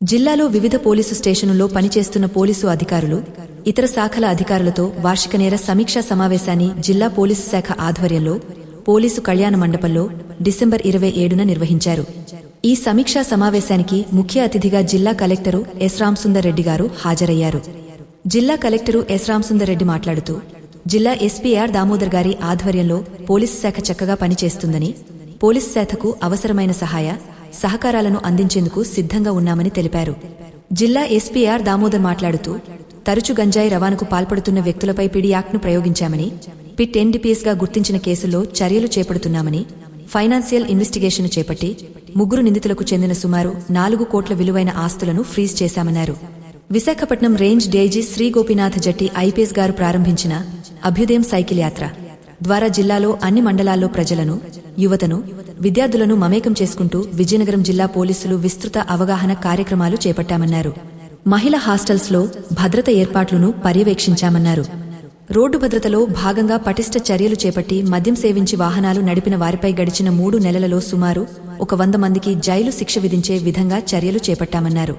జిల్లాలో వివిధ పోలీసు స్టేషనుల్లో పనిచేస్తున్న పోలీసు అధికారులు ఇతర శాఖల అధికారులతో వార్షిక నేర సమీక్షా సమావేశాన్ని జిల్లా పోలీసు శాఖ ఆధ్వర్యంలో పోలీసు కళ్యాణ మండపంలో డిసెంబర్ ఇరవై ఏడున నిర్వహించారు. ఈ సమీక్షా సమావేశానికి ముఖ్య అతిథిగా జిల్లా కలెక్టరు ఎస్ రామసుందర్ రెడ్డి గారు హాజరయ్యారు. జిల్లా కలెక్టరు ఎస్ రామసుందర్ రెడ్డి మాట్లాడుతూ జిల్లా ఎస్పీఆర్ దామోదర్ గారి ఆధ్వర్యంలో పోలీసు శాఖ చక్కగా పనిచేస్తుందని పోలీసు శాఖకు అవసరమైన సహాయ సహకారాలను అందించేందుకు సిద్ధంగా ఉన్నామని తెలిపారు. జిల్లా ఎస్పీఆర్ దామోదర్ మాట్లాడుతూ తరచు గంజాయి రవాణాకు పాల్పడుతున్న వ్యక్తులపై పిడి యాక్ట్ను ప్రయోగించామని పిట్ ఎన్డీపీఎస్గా గుర్తించిన కేసుల్లో చర్యలు చేపడుతున్నామని ఫైనాన్షియల్ ఇన్వెస్టిగేషన్ చేపట్టి ముగ్గురు నిందితులకు చెందిన సుమారు నాలుగు కోట్ల విలువైన ఆస్తులను ఫ్రీజ్ చేశామన్నారు. Visakhapatnam range DIG Shri Gopinath Jatti IPS గారు ప్రారంభించిన అభ్యుదయం సైకిల్ యాత్ర. ద్వారా జిల్లాలో అన్ని మండలాల్లో ప్రజలను యువతను విద్యార్థులను మమేకం చేసుకుంటూ విజయనగరం జిల్లా పోలీసులు విస్తృత అవగాహన కార్యక్రమాలు చేపట్టామన్నారు. మహిళ హాస్టల్స్లో భద్రత ఏర్పాట్లను పర్యవేక్షించామన్నారు. రోడ్డు భద్రతలో భాగంగా పటిష్ట చర్యలు చేపట్టి మద్యం సేవించి వాహనాలు నడిపిన వారిపై గడిచిన మూడు నెలలలో సుమారు ఒక వంద మందికి జైలు శిక్ష విధించే విధంగా చర్యలు చేపట్టామన్నారు.